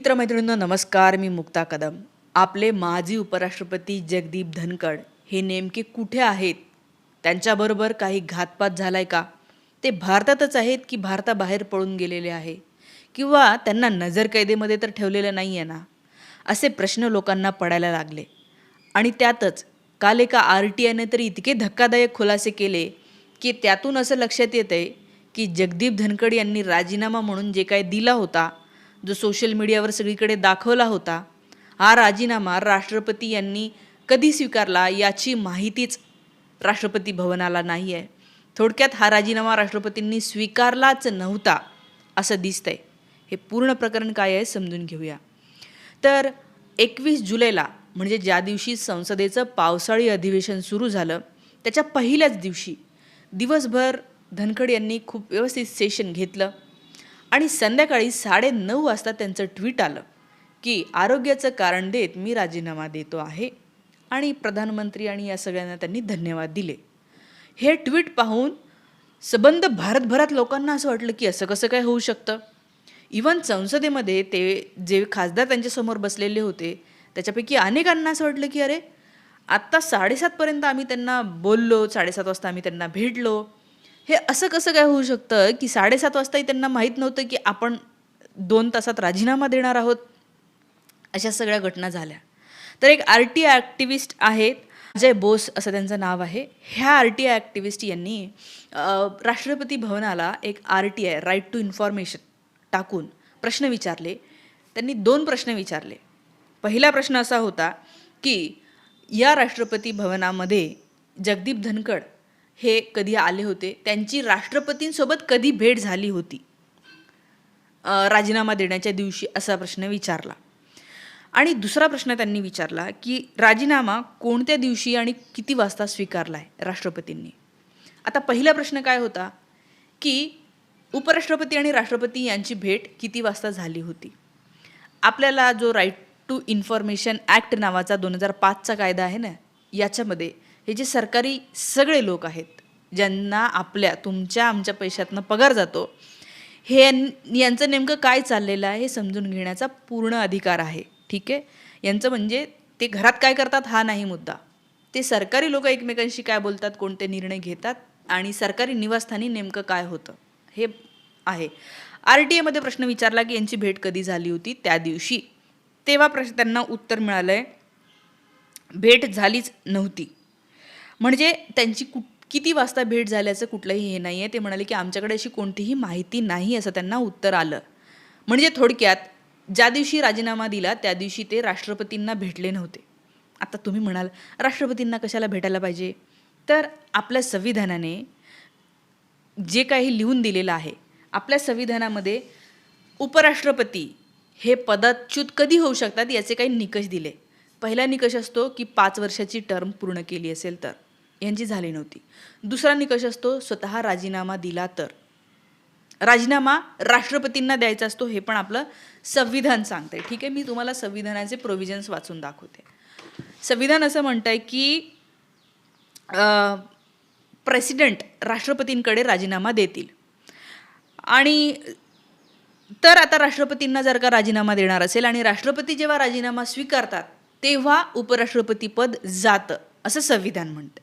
मित्रमैत्रिणींनो नमस्कार मी मुक्ता कदम. आपले माजी उपराष्ट्रपती जगदीप धनकड हे नेमके कुठे आहेत? त्यांच्याबरोबर काही घातपात झाला आहे का? ते भारतातच आहेत की भारताबाहेर पळून गेलेले आहे? किंवा त्यांना नजरकैदेमध्ये तर ठेवलेलं नाही आहे ना? असे प्रश्न लोकांना पडायला लागले. आणि त्यातच काल एका आर टी आयने तर इतके धक्कादायक खुलासे केले की त्यातून असं लक्षात येतं आहे की जगदीप धनकड यांनी राजीनामा म्हणून जे काय दिला होता जो सोशल मीडियावर सगळीकडे दाखवला होता हा राजीनामा राष्ट्रपती यांनी कधी स्वीकारला याची माहितीच राष्ट्रपती भवनाला नाही आहे थोडक्यात हा राजीनामा राष्ट्रपतींनी स्वीकारलाच नव्हता असं दिसतंय. हे पूर्ण प्रकरण काय आहे समजून घेऊया. तर एकवीस जुलैला म्हणजे ज्या दिवशी संसदेचं पावसाळी अधिवेशन सुरू झालं त्याच्या पहिल्याच दिवशी दिवसभर धनखड यांनी खूप व्यवस्थित सेशन घेतलं. आणि संध्याकाळी साडेनऊ वाजता त्यांचं ट्विट आलं की आरोग्याचं कारण देत मी राजीनामा देतो आहे. आणि प्रधानमंत्री आणि या सगळ्यांना त्यांनी धन्यवाद दिले. हे ट्विट पाहून सबंध भारतभरात लोकांना असं वाटलं की असं कसं काय होऊ शकतं? इवन संसदेमध्ये ते जे खासदार त्यांच्यासमोर बसलेले होते त्याच्यापैकी अनेकांना असं वाटलं की अरे आत्ता साडेसातपर्यंत आम्ही त्यांना बोललो साडेसात वाजता आम्ही त्यांना भेटलो हे असं कसं काय होऊ शकतं की साडेसात वाजताही त्यांना माहीत नव्हतं की आपण दोन तासात राजीनामा देणार आहोत? अशा सगळ्या घटना झाल्या. तर एक आर टी आय ॲक्टिव्हिस्ट आहेत अजय बोस असं त्यांचं नाव आहे. ह्या आर टी आय ॲक्टिव्हिस्ट यांनी राष्ट्रपती भवनाला एक R T I right to information टाकून प्रश्न विचारले. त्यांनी दोन प्रश्न विचारले. पहिला प्रश्न असा होता की या राष्ट्रपती भवनामध्ये जगदीप धनकड हे कधी आले होते त्यांची राष्ट्रपतींसोबत कधी भेट झाली होती? राजीनामा देण्याच्या दिवशी असा प्रश्न विचारला. आणि दुसरा प्रश्न त्यांनी विचारला की राजीनामा कोणत्या दिवशी आणि किती वाजता स्वीकारला आहे राष्ट्रपतींनी? आता पहिला प्रश्न काय होता? की उपराष्ट्रपती आणि राष्ट्रपती यांची भेट किती वाजता झाली होती? आपल्याला जो राईट टू इन्फॉर्मेशन ॲक्ट नावाचा दोन हजार पाचचा कायदा आहे ना याच्यामध्ये हे जे सरकारी सगळे लोक आहेत ज्यांना आपल्या तुमच्या आमच्या पैशातनं पगार जातो हे यां- यांचं नेमकं काय चाललेलं आहे हे समजून घेण्याचा पूर्ण अधिकार आहे. ठीक आहे? यांचं म्हणजे ते घरात काय करतात हा नाही मुद्दा. ते सरकारी लोक एकमेकांशी काय बोलतात कोणते निर्णय घेतात आणि सरकारी निवासस्थानी नेमकं काय होतं हे आहे. आर टी एमध्ये प्रश्न विचारला की यांची भेट कधी झाली होती? त्या दिवशी. तेव्हा प्रश्न त्यांना उत्तर मिळालं आहे भेट झालीच नव्हती. म्हणजे त्यांची कुठ किती वाजता भेट झाल्याचं कुठलंही हे नाही आहे ते म्हणाले की आमच्याकडे अशी कोणतीही माहिती नाही असं त्यांना उत्तर आलं. म्हणजे थोडक्यात ज्या दिवशी राजीनामा दिला त्या दिवशी ते राष्ट्रपतींना भेटले नव्हते. आता तुम्ही म्हणाल राष्ट्रपतींना कशाला भेटायला पाहिजे? तर आपल्या संविधानाने जे काही लिहून दिलेलं आहे आपल्या संविधानामध्ये उपराष्ट्रपती हे पदाच्युत कधी होऊ शकतात याचे काही निकष दिले. पहिला निकष असतो की पाच वर्षाची टर्म पूर्ण केली असेल तर. यांची झाली नव्हती. दुसरा निकष असतो स्वतः राजीनामा दिला तर. राजीनामा राष्ट्रपतींना द्यायचा असतो हे पण आपलं संविधान सांगते ठीक आहे मी तुम्हाला संविधानाचे प्रोव्हिजन्स वाचून दाखवते. संविधान असं म्हणतंय की प्रेसिडेंट राष्ट्रपतींकडे राजीनामा देतील. आणि तर आता राष्ट्रपतींना जर का राजीनामा देणार असेल आणि राष्ट्रपती जेव्हा राजीनामा स्वीकारतात तेव्हा उपराष्ट्रपतीपद जातं असं संविधान म्हणतं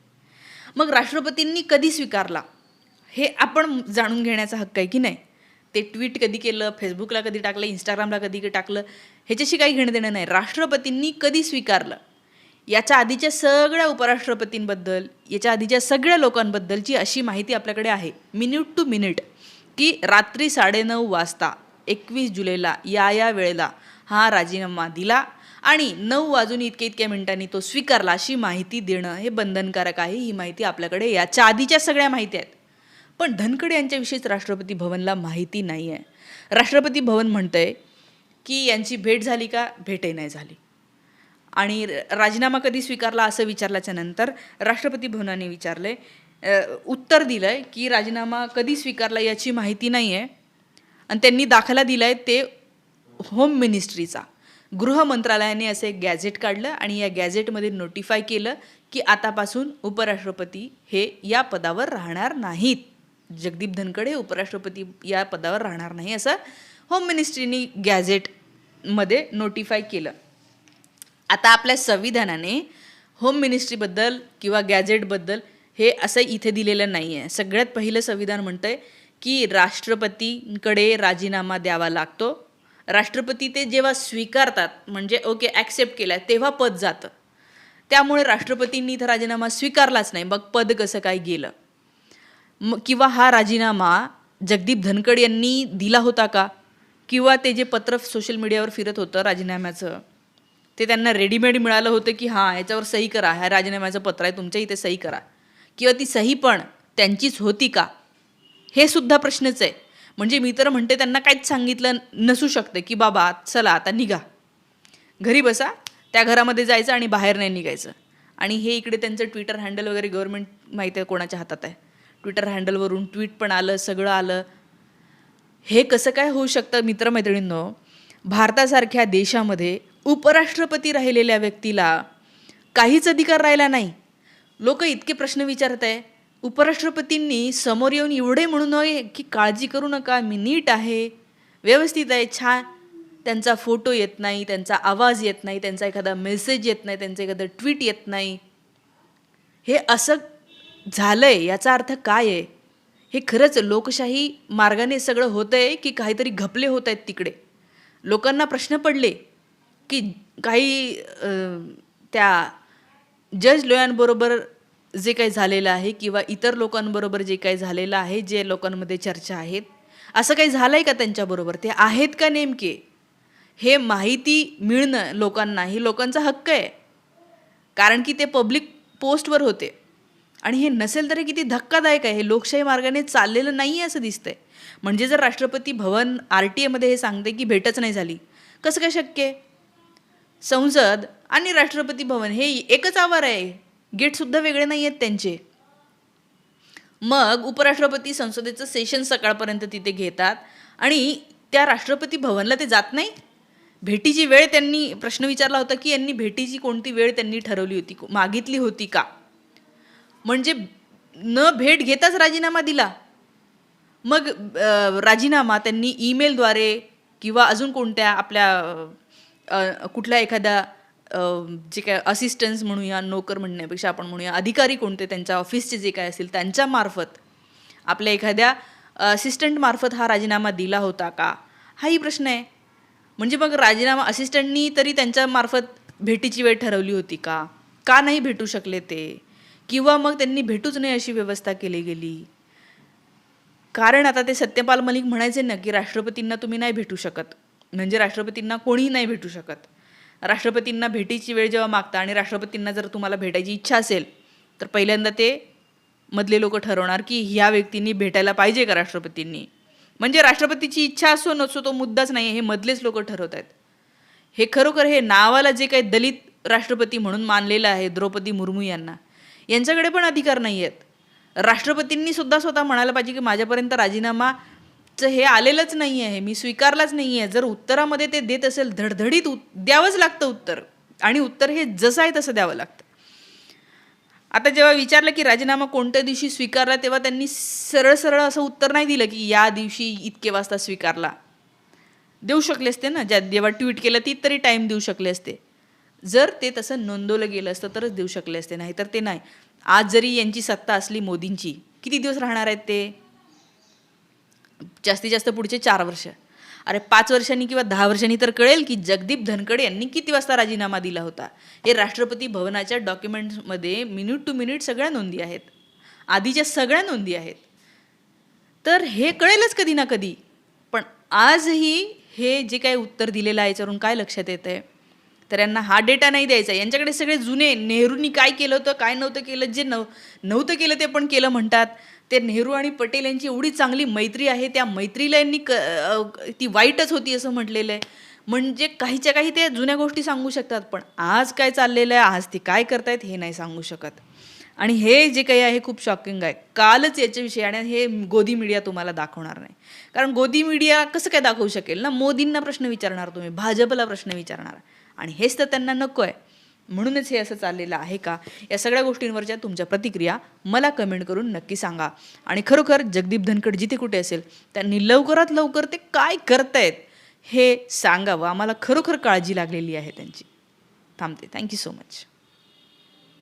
मग राष्ट्रपतींनी कधी स्वीकारला? हे आपण जाणून घेण्याचा हक्क आहे की नाही? ते ट्विट कधी केलं? फेसबुकला कधी टाकलं? इंस्टाग्रामला कधी टाकलं? ह्याच्याशी काही घेणं देणं नाही. राष्ट्रपतींनी कधी स्वीकारलं? याच्या आधीच्या सगळ्या उपराष्ट्रपतींबद्दल याच्या आधीच्या सगळ्या लोकांबद्दलची अशी माहिती आपल्याकडे आहे मिनिट टू मिनिट की रात्री साडेनऊ वाजता एकवीस जुलैला या या वेळेला हा राजीनामा दिला. आणि नऊ वाजून इतके इतक्या मिनिटांनी तो स्वीकारला अशी माहिती देणं हे बंधनकारक आहे ही माहिती आपल्याकडे याच्या आधीच्या सगळ्या माहिती आहेत. पण धनखड यांच्याविषयीच राष्ट्रपती भवनला माहिती नाही आहे राष्ट्रपती भवन म्हणतंय की यांची भेट झाली का? भेटही नाही झाली. आणि राजीनामा कधी स्वीकारला असं विचारल्याच्या नंतर राष्ट्रपती भवनाने विचारले उत्तर दिलं आहे की राजीनामा कधी स्वीकारला याची माहिती नाही आहे आणि त्यांनी दाखला दिला आहे ते होम मिनिस्ट्रीचा. गृह मंत्रालयाने असे एक गॅझेट काढलं आणि या गॅझेटमध्ये नोटिफाय केलं की आतापासून उपराष्ट्रपती हे या पदावर राहणार नाहीत. जगदीप धनखड हे उपराष्ट्रपती या पदावर राहणार नाही असं होम मिनिस्ट्रीनी गॅझेटमध्ये नोटिफाय केलं. आता आपल्या संविधानाने होम मिनिस्ट्रीबद्दल किंवा गॅजेटबद्दल हे असं इथे दिलेलं नाही आहे सगळ्यात पहिलं संविधान म्हणतं आहे की राष्ट्रपतींकडे राजीनामा द्यावा लागतो. राष्ट्रपती ते जेव्हा स्वीकारतात म्हणजे ओके ॲक्सेप्ट केलं तेव्हा पद जातं. त्यामुळे राष्ट्रपतींनी तर राजीनामा स्वीकारलाच नाही. मग पद कसं काय गेलं. म किंवा हा राजीनामा जगदीप धनकड यांनी दिला होता का? किंवा ते जे पत्र सोशल मीडियावर फिरत होतं राजीनाम्याचं ते त्यांना रेडीमेड मिळालं होतं की हां याच्यावर सही करा. ह्या राजीनाम्याचं पत्र आहे तुमच्या इथे सही करा. किंवा ती सही पण त्यांचीच होती का? हे सुद्धा प्रश्नच आहे. म्हणजे मी तर म्हणते त्यांना काहीच सांगितलं नसू शकतं की बाबा चला आता निघा. घरी बसा त्या घरामध्ये जायचं आणि बाहेर नाही निघायचं. आणि हे इकडे त्यांचं ट्विटर हँडल वगैरे गव्हर्नमेंट माहिती आहे कोणाच्या हातात आहे. ट्विटर हँडलवरून ट्विट पण आलं सगळं आलं. हे कसं काय होऊ शकतं मित्रमैत्रिणींनो? भारतासारख्या देशामध्ये उपराष्ट्रपती राहिलेल्या व्यक्तीला काहीच अधिकार राहिला नाही. लोक इतके प्रश्न विचारत आहे उपराष्ट्रपतींनी समोर येऊन एवढे म्हणू नये की काळजी करू नका मी नीट आहे व्यवस्थित आहे छान. त्यांचा फोटो येत नाही त्यांचा आवाज येत नाही त्यांचा एखादा मेसेज येत नाही त्यांचं एखादं ट्विट येत नाही. हे असं झालं आहे याचा अर्थ काय आहे? हे खरंच लोकशाही मार्गाने सगळं होतं आहे की काहीतरी घपले होत आहेत तिकडे. लोकांना प्रश्न पडले की काही त्या जज लोयांबरोबर जे काही झालेलं आहे किंवा इतर लोकांबरोबर जे काही झालेलं आहे जे लोकांमध्ये चर्चा आहेत असं काही झालं आहे का त्यांच्याबरोबर? ते आहेत का नेमके? हे माहिती मिळणं लोकांना ही लोकांचा हक्क आहे. कारण की ते पब्लिक पोस्टवर होते. आणि हे नसेल तरी किती धक्कादायक आहे. हे लोकशाही मार्गाने चाललेलं नाही आहे असं दिसतंय. म्हणजे जर राष्ट्रपती भवन आर टी एमध्ये हे सांगते की भेटच नाही झाली कसं काय शक्य आहे? संसद आणि राष्ट्रपती भवन हे एकच आवार आहे. गेटसुद्धा वेगळे नाही आहेत त्यांचे. मग उपराष्ट्रपती संसदेचं सेशन सकाळपर्यंत तिथे घेतात आणि त्या राष्ट्रपती भवनला ते जात नाही भेटीची वेळ त्यांनी प्रश्न विचारला होता की यांनी भेटीची कोणती वेळ त्यांनी ठरवली होती मागितली होती का? म्हणजे न भेट घेताच राजीनामा दिला. मग राजीनामा त्यांनी ईमेलद्वारे किंवा अजून कोणत्या आपल्या कुठल्या एखाद्या जे काय असिस्टन्स म्हणूया नोकर म्हणण्यापेक्षा आपण म्हणूया अधिकारी कोणते त्यांच्या ऑफिसचे जे काय असतील त्यांच्यामार्फत आपल्या एखाद्या असिस्टंटमार्फत हा राजीनामा दिला होता का? हाही प्रश्न आहे. म्हणजे मग राजीनामा असिस्टंटनी तरी त्यांच्यामार्फत भेटीची वेळ ठरवली होती का? का नाही भेटू शकले ते? किंवा मग त्यांनी भेटूच नाही अशी व्यवस्था केली गेली? कारण आता ते सत्यपाल मलिक म्हणायचे ना की राष्ट्रपतींना तुम्ही नाही भेटू शकत. म्हणजे राष्ट्रपतींना कोणीही नाही भेटू शकत. राष्ट्रपतींना भेटीची वेळ जेव्हा मागता आणि राष्ट्रपतींना जर तुम्हाला भेटायची इच्छा असेल तर पहिल्यांदा ते मधले लोक ठरवणार की ह्या व्यक्तींनी भेटायला पाहिजे का राष्ट्रपतींनी? म्हणजे राष्ट्रपतीची इच्छा असो नसो तो मुद्दाच नाही हे मधलेच लोक ठरवत आहेत. हे खरोखर हे नावाला जे काही दलित राष्ट्रपती म्हणून मानलेलं आहे द्रौपदी मुर्मू यांना यांच्याकडे पण अधिकार नाही आहेत राष्ट्रपतींनी सुद्धा स्वतः म्हणायला पाहिजे की माझ्यापर्यंत राजीनामा हे आलेलंच नाही आहे मी स्वीकारलाच नाही आहे जर उत्तरामध्ये ते देत असेल धडधडीत उत द्यावंच लागतं उत्तर. आणि उत्तर हे जसं आहे तसं द्यावं लागतं. आता जेव्हा विचारलं की राजीनामा कोणत्या दिवशी स्वीकारला तेव्हा त्यांनी सरळ सरळ असं उत्तर नाही दिलं की या दिवशी इतके वाजता स्वीकारला. देऊ शकले असते ना ज्या जेव्हा ट्विट केलं ती तरी टाईम देऊ शकले असते. जर ते तसं नोंदवलं गेलं असतं तरच देऊ शकले असते नाहीतर ते नाही. आज जरी यांची सत्ता असली मोदींची किती दिवस राहणार आहेत ते? जास्तीत जास्त पुढचे चार वर्ष. अरे पाच वर्षांनी किंवा दहा वर्षांनी तर कळेल की जगदीप धनकड यांनी किती वाजता राजीनामा दिला होता. हे राष्ट्रपती भवनाच्या डॉक्युमेंट्समध्ये मिनिट टू मिनिट सगळ्या नोंदी आहेत. आधीच्या सगळ्या नोंदी आहेत. तर हे कळेलच कधी ना कधी. पण आजही हे जे काय उत्तर दिलेलं आहे याच्यावरून काय लक्षात येतं आहे तर यांना हा डेटा नाही द्यायचा. यांच्याकडे सगळे जुने नेहरूंनी काय केलं होतं काय नव्हतं केलं जे नव नव्हतं केलं ते पण केलं म्हणतात. ते नेहरू आणि पटेल यांची एवढी चांगली मैत्री आहे त्या मैत्रीला यांनी क ती वाईटच होती असं म्हटलेलं आहे. म्हणजे काहीच्या काही ते जुन्या गोष्टी सांगू शकतात पण आज काय चाललेलं आहे आज ते काय करतायत हे नाही सांगू शकत. आणि हे जे काही आहे खूप शॉकिंग आहे. कालच याच्याविषयी आणि हे गोदी मीडिया तुम्हाला दाखवणार नाही. कारण गोदी मीडिया कसं काय दाखवू शकेल ना? मोदींना प्रश्न विचारणार तुम्ही भाजपला प्रश्न विचारणार. आणि हेच तर त्यांना नको आहे. म्हणूनच हे असं चाललेलं आहे का? या सगळ्या गोष्टींवरच्या तुमच्या प्रतिक्रिया मला कमेंट करून नक्की सांगा. आणि खरोखर जगदीप धनकड जिथे कुठे असेल त्यांनी लवकरात लवकर ते काय करतायत हे सांगावं. आम्हाला खरोखर काळजी लागलेली आहे त्यांची. थांबते. Thank you so much